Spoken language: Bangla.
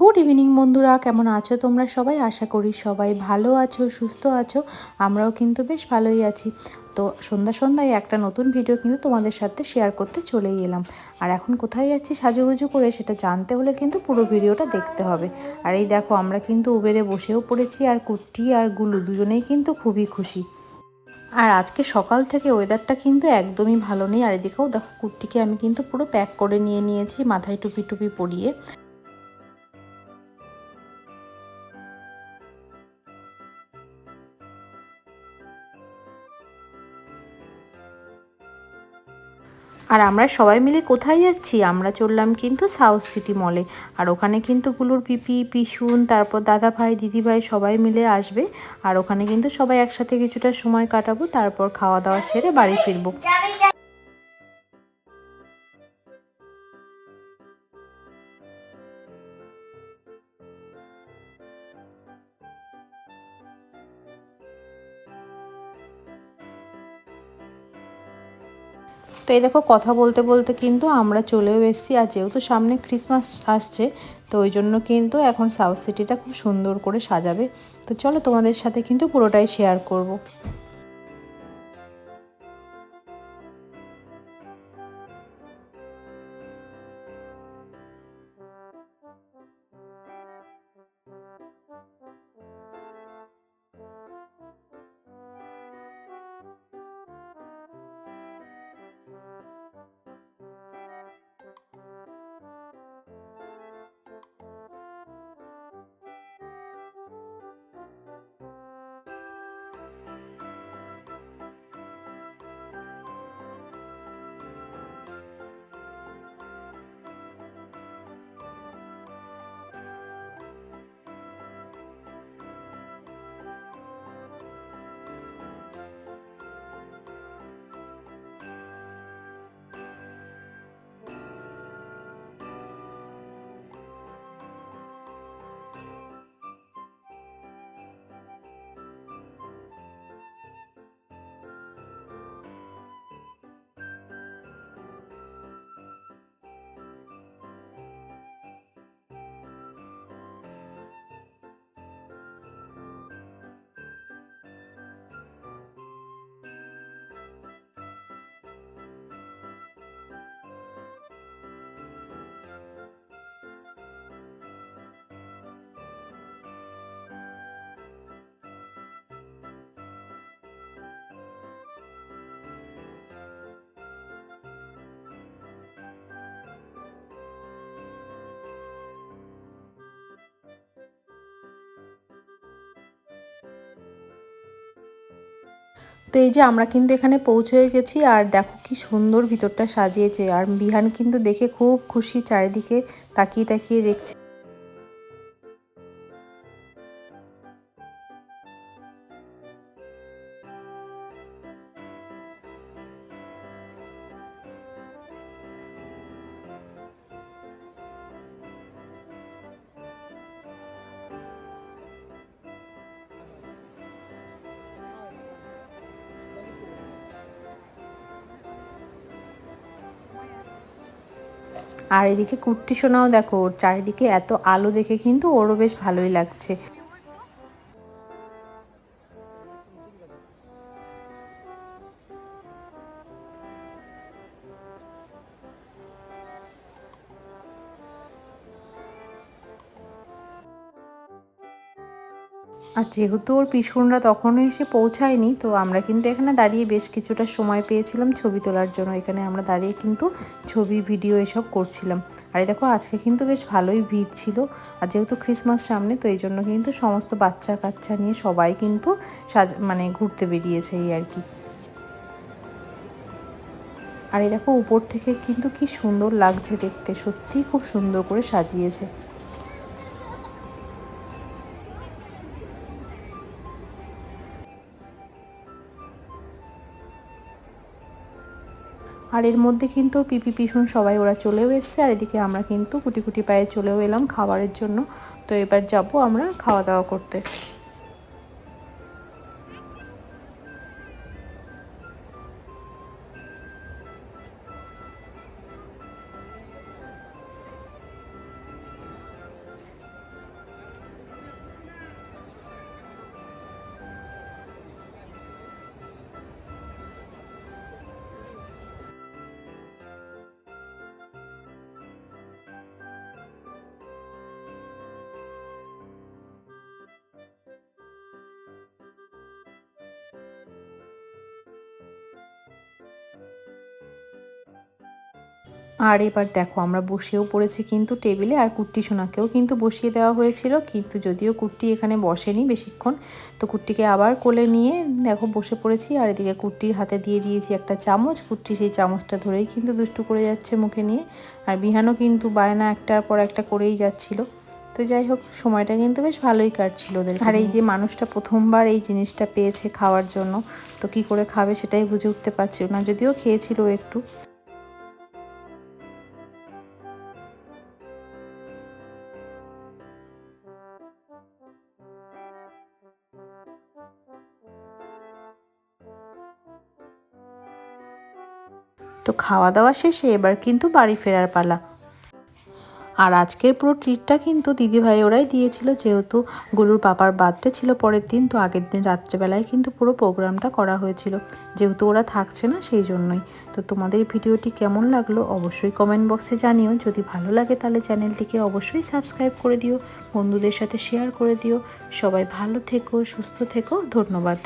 গুড ইভিনিং বন্ধুরা। কেমন আছো তোমরা সবাই? আশা করি সবাই ভালো আছো, সুস্থ আছো। আমরাও কিন্তু বেশ ভালোই আছি। তো সন্ধ্যা সন্ধ্যায় একটা নতুন ভিডিও কিন্তু তোমাদের সাথে শেয়ার করতে চলেই এলাম। আর এখন কোথায় যাচ্ছি সাজুগুজু করে সেটা জানতে হলে কিন্তু পুরো ভিডিওটা দেখতে হবে। আর এই দেখো, আমরা কিন্তু উবেরে বসেও পড়েছি আর কুট্টি আর গুলু দুজনেই কিন্তু খুবই খুশি। আর আজকে সকাল থেকে ওয়েদারটা কিন্তু একদমই ভালো নেই। আর এদিকেও দেখো, কুর্তিকে আমি কিন্তু পুরো প্যাক করে নিয়ে নিয়েছি, মাথায় টুপি টুপি পরিয়ে। আর আমরা সবাই মিলে কোথায় যাচ্ছি? আমরা চললাম কিন্তু সাউথ সিটি মলে। আর ওখানে কিন্তু গুলোর পিপি, পিসুন, তারপর দাদা ভাই দিদি ভাই সবাই মিলে আসবে। আর ওখানে কিন্তু সবাই একসাথে কিছুটা সময় কাটাবো, তারপর খাওয়া দাওয়া সেরে বাড়ি ফিরবো। তো এই দেখো, কথা বলতে বলতে কিন্তু আমরা চলেও এসেছি আর যেহেতু সামনে ক্রিসমাস আসছে, তো ওই জন্য কিন্তু এখন সাউথ সিটিটা খুব সুন্দর করে সাজাবে তো চলো তোমাদের সাথে কিন্তু পুরোটাই শেয়ার করব। তো এই যে আমরা কিন্তু এখানে পৌঁছে গেছি আর দেখো কি সুন্দর ভিতরটা সাজিয়েছে। আর বিহান কিন্তু দেখে খুব খুশি, চারিদিকে তাকিয়ে তাকিয়ে দেখছে। আর এদিকে কুর্তি সোনাও দেখো, ওর চারিদিকে এত আলো দেখে কিন্তু ওরও বেশ ভালোই লাগছে। আর যেহেতু ওর পিছনরা তখনও এসে পৌঁছায়নি, তো আমরা কিন্তু এখানে দাঁড়িয়ে বেশ কিছুটা সময় পেয়েছিলাম ছবি তোলার জন্য। এখানে আমরা দাঁড়িয়ে কিন্তু ছবি, ভিডিও এসব করছিলাম। আর দেখো, আজকে কিন্তু বেশ ভালোই ভিড় ছিল। আর যেহেতু ক্রিসমাস সামনে, তো এই জন্য কিন্তু সমস্ত বাচ্চা কাচ্চা নিয়ে সবাই কিন্তু সাজ মানে ঘুরতে বেরিয়েছে এই আর কি। আর এই দেখো, উপর থেকে কিন্তু কি সুন্দর লাগছে দেখতে। সত্যিই খুব সুন্দর করে সাজিয়েছে। আর এর মধ্যে কিন্তু পিপি পিসুন সবাই ওরা চলেও এসছে, আর এদিকে আমরা কিন্তু কুটি কুটি পায়ে চলেও এলাম খাবারের জন্য। তো এবার যাব আমরা খাওয়া দাওয়া করতে। আর এবার দেখো আমরা বসেও পড়েছি কিন্তু টেবিলে আর কুট্টি সোনাকেও কিন্তু বসিয়ে দেওয়া হয়েছিল কিন্তু যদিও কুট্টি এখানে বসেনি বেশিক্ষণ তো কুট্টিকে আবার কোলে নিয়ে দেখো বসে পড়েছি আর এদিকে কুট্টির হাতে দিয়ে দিয়েছি একটা চামচ কুট্টি সেই চামচটা ধরেই কিন্তু দুষ্টু করে যাচ্ছে মুখে নিয়ে আর বিহানও কিন্তু বায়না একটার পর একটা করেই যাচ্ছিল তো যাই হোক সময়টা কিন্তু বেশ ভালোই কাটছিল ওদের আর এই যে মানুষটা প্রথমবার এই জিনিসটা পেয়েছে খাওয়ার জন্য তো কি করে খাবে সেটাই বুঝে উঠতে পারছিল না যদিও খেয়েছিল একটু। তো খাওয়া দাওয়া শেষে এবার কিন্তু বাড়ি ফেরার পালা। আর আজকের পুরো ট্রিটটা কিন্তু দিদিভাই ওরাই দিয়েছিল, যেহেতু গরুর পাপার বার্থডে ছিল পরের দিন, তো আগের দিন রাত্রেবেলায় কিন্তু পুরো প্রোগ্রামটা করা হয়েছিল। যেহেতু ওরা থাকছে না, সেই জন্যই। তো তোমাদের ভিডিওটি কেমন লাগল অবশ্যই কমেন্ট বক্সে জানিও। যদি ভালো লাগে তাহলে চ্যানেলটিকে অবশ্যই সাবস্ক্রাইব করে দিও, বন্ধুদের সাথে শেয়ার করে দিও। সবাই ভালো থেকো, সুস্থ থেকো, ধন্যবাদ।